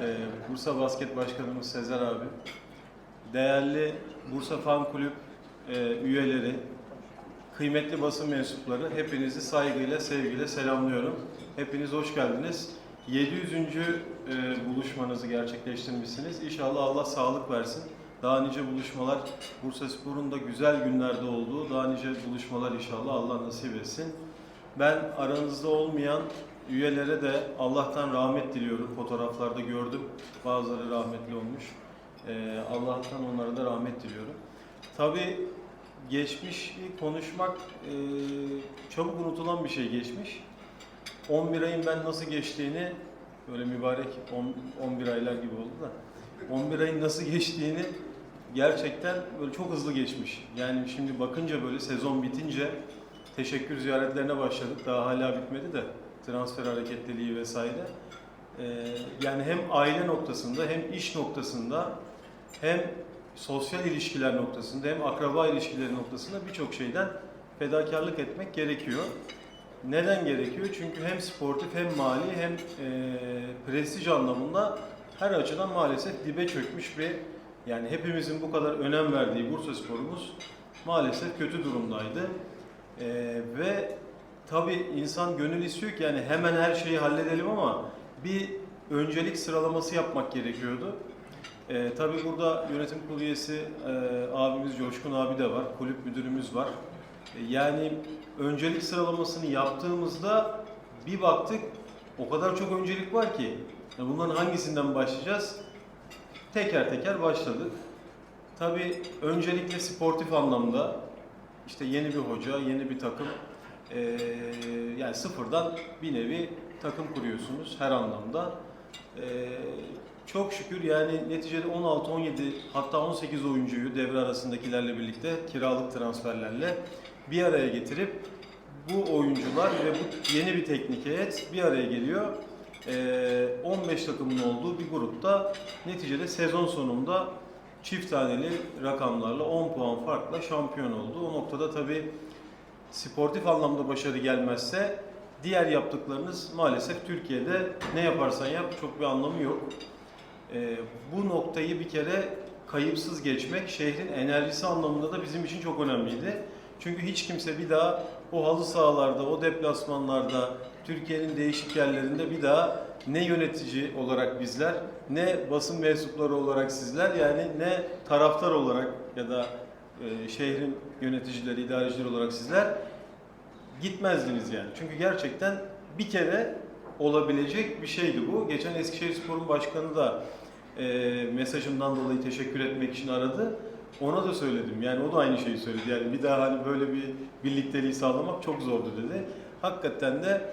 Ee, Bursa Basket Başkanımız Sezer abi, değerli Bursa Fan Kulüp e, üyeleri, kıymetli basın mensupları hepinizi saygıyla, sevgiyle selamlıyorum. Hepiniz hoş geldiniz. 700. e, buluşmanızı gerçekleştirmişsiniz. İnşallah Allah sağlık versin. Daha nice buluşmalar, Bursa Spor'un da güzel günlerde olduğu daha nice buluşmalar inşallah Allah nasip etsin. Ben aranızda olmayan üyelere de Allah'tan rahmet diliyorum. Fotoğraflarda gördüm. Bazıları rahmetli olmuş. Ee, Allah'tan onlara da rahmet diliyorum. Tabii geçmişi konuşmak e, çabuk unutulan bir şey geçmiş. 11 ayın ben nasıl geçtiğini böyle mübarek on- 11 aylar gibi oldu da 11 ayın nasıl geçtiğini gerçekten böyle çok hızlı geçmiş. Yani şimdi bakınca böyle sezon bitince teşekkür ziyaretlerine başladık. Daha hala bitmedi de transfer hareketliliği vesaire. Ee, yani hem aile noktasında hem iş noktasında hem sosyal ilişkiler noktasında hem akraba ilişkileri noktasında birçok şeyden fedakarlık etmek gerekiyor. Neden gerekiyor? Çünkü hem sportif hem mali hem e, prestij anlamında her açıdan maalesef dibe çökmüş bir yani hepimizin bu kadar önem verdiği Bursa sporumuz maalesef kötü durumdaydı. E, ve tabii insan gönül istiyor ki yani hemen her şeyi halledelim ama bir öncelik sıralaması yapmak gerekiyordu. E, tabii burada yönetim kurulu üyesi e, abimiz Coşkun abi de var, kulüp müdürümüz var. E, yani öncelik sıralamasını yaptığımızda bir baktık o kadar çok öncelik var ki ya bunların hangisinden başlayacağız? Teker teker başladık. Tabii öncelikle sportif anlamda işte yeni bir hoca, yeni bir takım e, yani sıfırdan bir nevi takım kuruyorsunuz her anlamda. E, çok şükür yani neticede 16, 17 hatta 18 oyuncuyu devre arasındakilerle birlikte kiralık transferlerle bir araya getirip bu oyuncular ve bu yeni bir teknik heyet bir araya geliyor. Ee, 15 takımın olduğu bir grupta neticede sezon sonunda çift taneli rakamlarla 10 puan farkla şampiyon oldu. O noktada tabii sportif anlamda başarı gelmezse diğer yaptıklarınız maalesef Türkiye'de ne yaparsan yap çok bir anlamı yok. Ee, bu noktayı bir kere kayıpsız geçmek şehrin enerjisi anlamında da bizim için çok önemliydi. Çünkü hiç kimse bir daha o halı sahalarda, o deplasmanlarda, Türkiye'nin değişik yerlerinde bir daha ne yönetici olarak bizler, ne basın mensupları olarak sizler, yani ne taraftar olarak ya da e, şehrin yöneticileri, idarecileri olarak sizler gitmezdiniz yani. Çünkü gerçekten bir kere olabilecek bir şeydi bu. Geçen Eskişehirspor'un başkanı da e, mesajımdan dolayı teşekkür etmek için aradı. Ona da söyledim. Yani o da aynı şeyi söyledi. Yani bir daha hani böyle bir birlikteliği sağlamak çok zordu dedi. Hakikaten de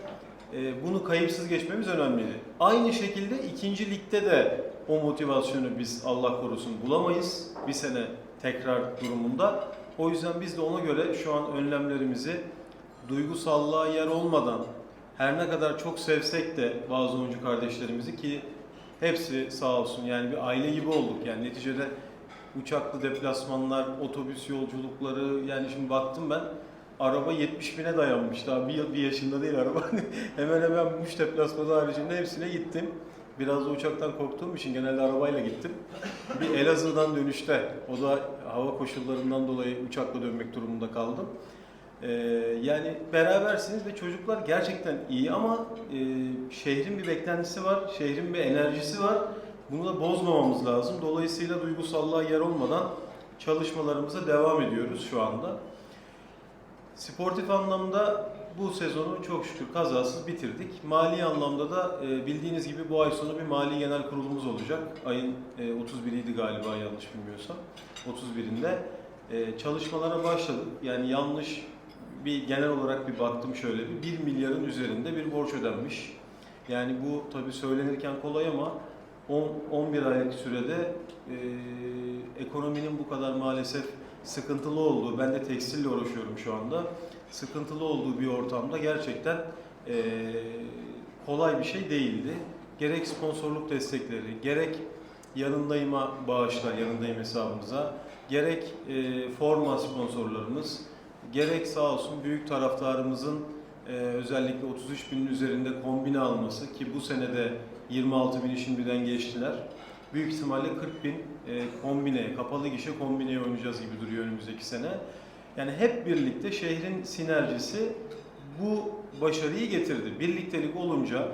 e, bunu kayıpsız geçmemiz önemliydi. Aynı şekilde ikinci ligde de o motivasyonu biz Allah korusun bulamayız. Bir sene tekrar durumunda. O yüzden biz de ona göre şu an önlemlerimizi duygusallığa yer olmadan her ne kadar çok sevsek de bazı oyuncu kardeşlerimizi ki hepsi sağ olsun yani bir aile gibi olduk. Yani neticede uçaklı deplasmanlar, otobüs yolculukları yani şimdi baktım ben araba 70 bine dayanmış daha bir, bir yaşında değil araba. hemen hemen Muş deplasmanı haricinde hepsine gittim. Biraz da uçaktan korktuğum için genelde arabayla gittim. Bir Elazığ'dan dönüşte, o da hava koşullarından dolayı uçakla dönmek durumunda kaldım. Ee, yani berabersiniz ve çocuklar gerçekten iyi ama e, şehrin bir beklentisi var, şehrin bir enerjisi var. Bunu da bozmamamız lazım. Dolayısıyla duygusallığa yer olmadan çalışmalarımıza devam ediyoruz şu anda. Sportif anlamda bu sezonu çok şükür kazasız bitirdik. Mali anlamda da e, bildiğiniz gibi bu ay sonu bir mali genel kurulumuz olacak. Ayın e, 31'iydi galiba yanlış bilmiyorsam. 31'inde e, çalışmalara başladık. Yani yanlış bir genel olarak bir baktım şöyle bir 1 milyarın üzerinde bir borç ödenmiş. Yani bu tabii söylenirken kolay ama 10, 11 aylık sürede e, ekonominin bu kadar maalesef sıkıntılı olduğu, ben de tekstille uğraşıyorum şu anda, sıkıntılı olduğu bir ortamda gerçekten e, kolay bir şey değildi. Gerek sponsorluk destekleri, gerek yanındayıma bağışlar, yanındayım hesabımıza, gerek e, forma sponsorlarımız, gerek sağ olsun büyük taraftarımızın Ee, özellikle 33 binin üzerinde kombine alması ki bu senede 26 bini şimdiden geçtiler. Büyük ihtimalle 40 bin e, kombine, kapalı gişe kombineye oynayacağız gibi duruyor önümüzdeki sene. Yani hep birlikte şehrin sinerjisi bu başarıyı getirdi. Birliktelik olunca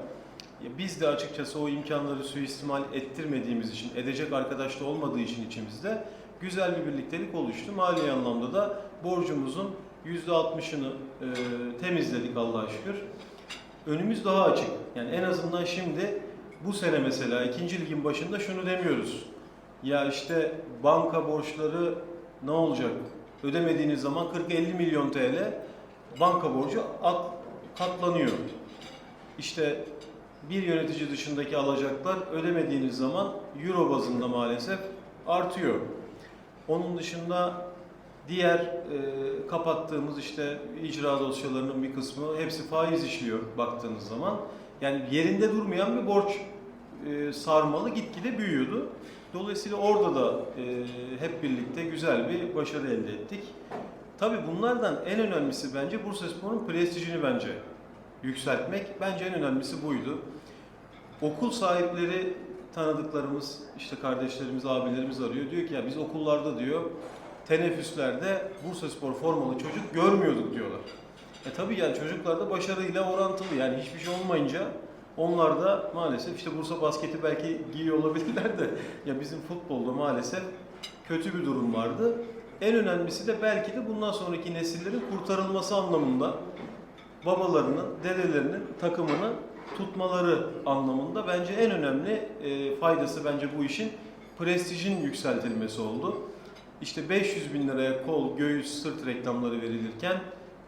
biz de açıkçası o imkanları suistimal ettirmediğimiz için, edecek arkadaş da olmadığı için içimizde güzel bir birliktelik oluştu. Mali anlamda da borcumuzun %60'ını e, temizledik Allah'a şükür. Önümüz daha açık. Yani en azından şimdi bu sene mesela ikinci ligin başında şunu demiyoruz. Ya işte banka borçları ne olacak? Ödemediğiniz zaman 40-50 milyon TL banka borcu at- katlanıyor. İşte bir yönetici dışındaki alacaklar ödemediğiniz zaman euro bazında maalesef artıyor. Onun dışında diğer e, kapattığımız işte icra dosyalarının bir kısmı hepsi faiz işliyor baktığınız zaman. Yani yerinde durmayan bir borç e, sarmalı gitgide büyüyordu. Dolayısıyla orada da e, hep birlikte güzel bir başarı elde ettik. Tabii bunlardan en önemlisi bence Bursaspor'un prestijini bence yükseltmek. Bence en önemlisi buydu. Okul sahipleri tanıdıklarımız, işte kardeşlerimiz, abilerimiz arıyor. Diyor ki ya biz okullarda diyor teneffüslerde Bursaspor formalı çocuk görmüyorduk diyorlar. E tabii yani çocuklar da başarıyla orantılı. Yani hiçbir şey olmayınca onlar da maalesef işte Bursa basketi belki giyiyor olabilirler de ya bizim futbolda maalesef kötü bir durum vardı. En önemlisi de belki de bundan sonraki nesillerin kurtarılması anlamında babalarının, dedelerinin takımını tutmaları anlamında bence en önemli e, faydası bence bu işin prestijin yükseltilmesi oldu. İşte 500 bin liraya kol, göğüs, sırt reklamları verilirken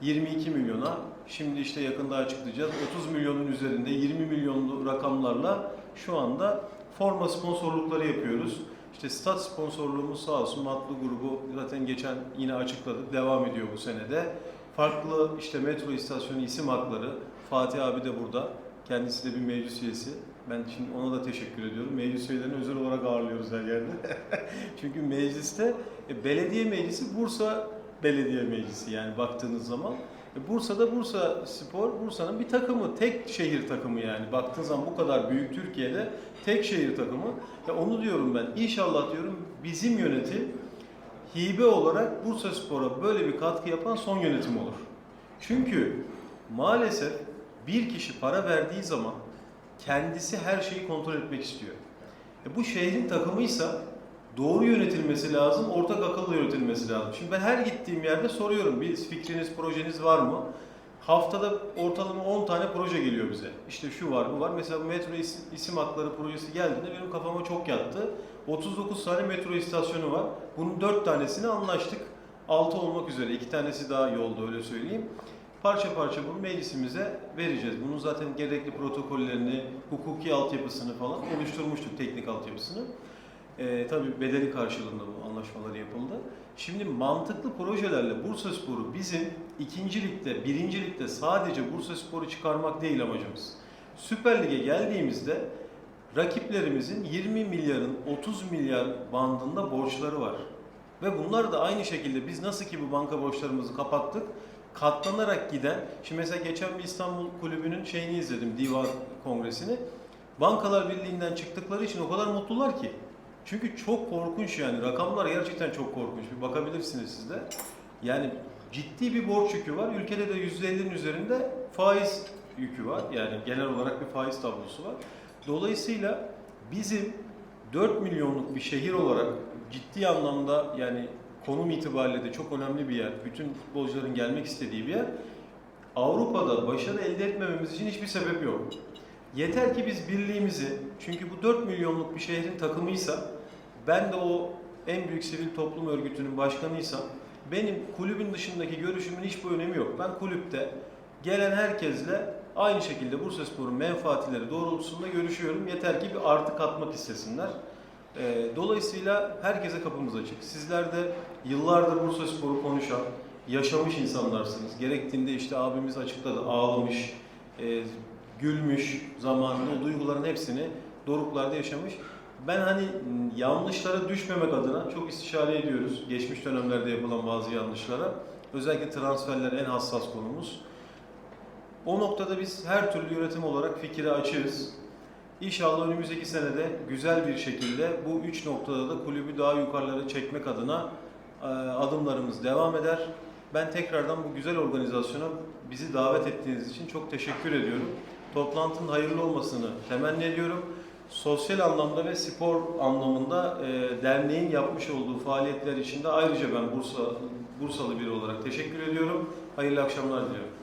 22 milyona, şimdi işte yakında açıklayacağız 30 milyonun üzerinde 20 milyonlu rakamlarla şu anda forma sponsorlukları yapıyoruz. İşte stat sponsorluğumuz sağ olsun Matlı grubu zaten geçen yine açıkladık devam ediyor bu senede. Farklı işte metro istasyonu isim hakları Fatih abi de burada. Kendisi de bir meclis üyesi. Ben şimdi ona da teşekkür ediyorum. Meclis üyelerini özel olarak ağırlıyoruz her yerde. Çünkü mecliste e, belediye meclisi Bursa Belediye Meclisi yani baktığınız zaman. E, Bursa'da Bursa Spor, Bursa'nın bir takımı, tek şehir takımı yani. Baktığınız zaman bu kadar büyük Türkiye'de tek şehir takımı. Ya onu diyorum ben. İnşallah diyorum bizim yönetim hibe olarak Bursa Spor'a böyle bir katkı yapan son yönetim olur. Çünkü maalesef bir kişi para verdiği zaman kendisi her şeyi kontrol etmek istiyor. E bu şehrin takımıysa doğru yönetilmesi lazım, ortak akıllı yönetilmesi lazım. Şimdi ben her gittiğim yerde soruyorum, bir fikriniz, projeniz var mı? Haftada ortalama 10 tane proje geliyor bize. İşte şu var, bu var. Mesela metro isim, isim hakları projesi geldiğinde benim kafama çok yattı. 39 tane metro istasyonu var. Bunun 4 tanesini anlaştık. 6 olmak üzere. 2 tanesi daha yolda öyle söyleyeyim. Parça parça bunu meclisimize vereceğiz. Bunun zaten gerekli protokollerini, hukuki altyapısını falan oluşturmuştuk, teknik altyapısını. Ee, tabii bedeli karşılığında bu anlaşmalar yapıldı. Şimdi mantıklı projelerle Bursaspor'u bizim ikinci ligde, birinci ligde sadece Bursaspor'u çıkarmak değil amacımız. Süper Lig'e geldiğimizde rakiplerimizin 20 milyarın 30 milyar bandında borçları var. Ve bunlar da aynı şekilde biz nasıl ki bu banka borçlarımızı kapattık, katlanarak giden, şimdi mesela geçen bir İstanbul Kulübü'nün şeyini izledim, divan kongresini. Bankalar Birliği'nden çıktıkları için o kadar mutlular ki. Çünkü çok korkunç yani, rakamlar gerçekten çok korkunç. Bir bakabilirsiniz siz de. Yani ciddi bir borç yükü var. Ülkede de %50'nin üzerinde faiz yükü var. Yani genel olarak bir faiz tablosu var. Dolayısıyla bizim 4 milyonluk bir şehir olarak ciddi anlamda yani konum itibariyle de çok önemli bir yer. Bütün futbolcuların gelmek istediği bir yer. Avrupa'da başarı elde etmememiz için hiçbir sebep yok. Yeter ki biz birliğimizi, çünkü bu 4 milyonluk bir şehrin takımıysa, ben de o en büyük sivil toplum örgütünün başkanıysam, benim kulübün dışındaki görüşümün hiçbir önemi yok. Ben kulüpte gelen herkesle aynı şekilde Bursaspor'un menfaatleri doğrultusunda görüşüyorum. Yeter ki bir artı katmak istesinler. Ee, Dolayısıyla herkese kapımız açık. Sizler de yıllardır Bursaspor'u konuşan, yaşamış insanlarsınız. Gerektiğinde işte abimiz açıkladı, ağlamış, e, gülmüş zamanında o duyguların hepsini doruklarda yaşamış. Ben hani yanlışlara düşmemek adına çok istişare ediyoruz. Geçmiş dönemlerde yapılan bazı yanlışlara. Özellikle transferler en hassas konumuz. O noktada biz her türlü yönetim olarak fikire açığız. İnşallah önümüzdeki senede güzel bir şekilde bu üç noktada da kulübü daha yukarılara çekmek adına e, adımlarımız devam eder. Ben tekrardan bu güzel organizasyona bizi davet ettiğiniz için çok teşekkür ediyorum. Toplantının hayırlı olmasını temenni ediyorum. Sosyal anlamda ve spor anlamında e, derneğin yapmış olduğu faaliyetler için de ayrıca ben Bursa Bursalı biri olarak teşekkür ediyorum. Hayırlı akşamlar diliyorum.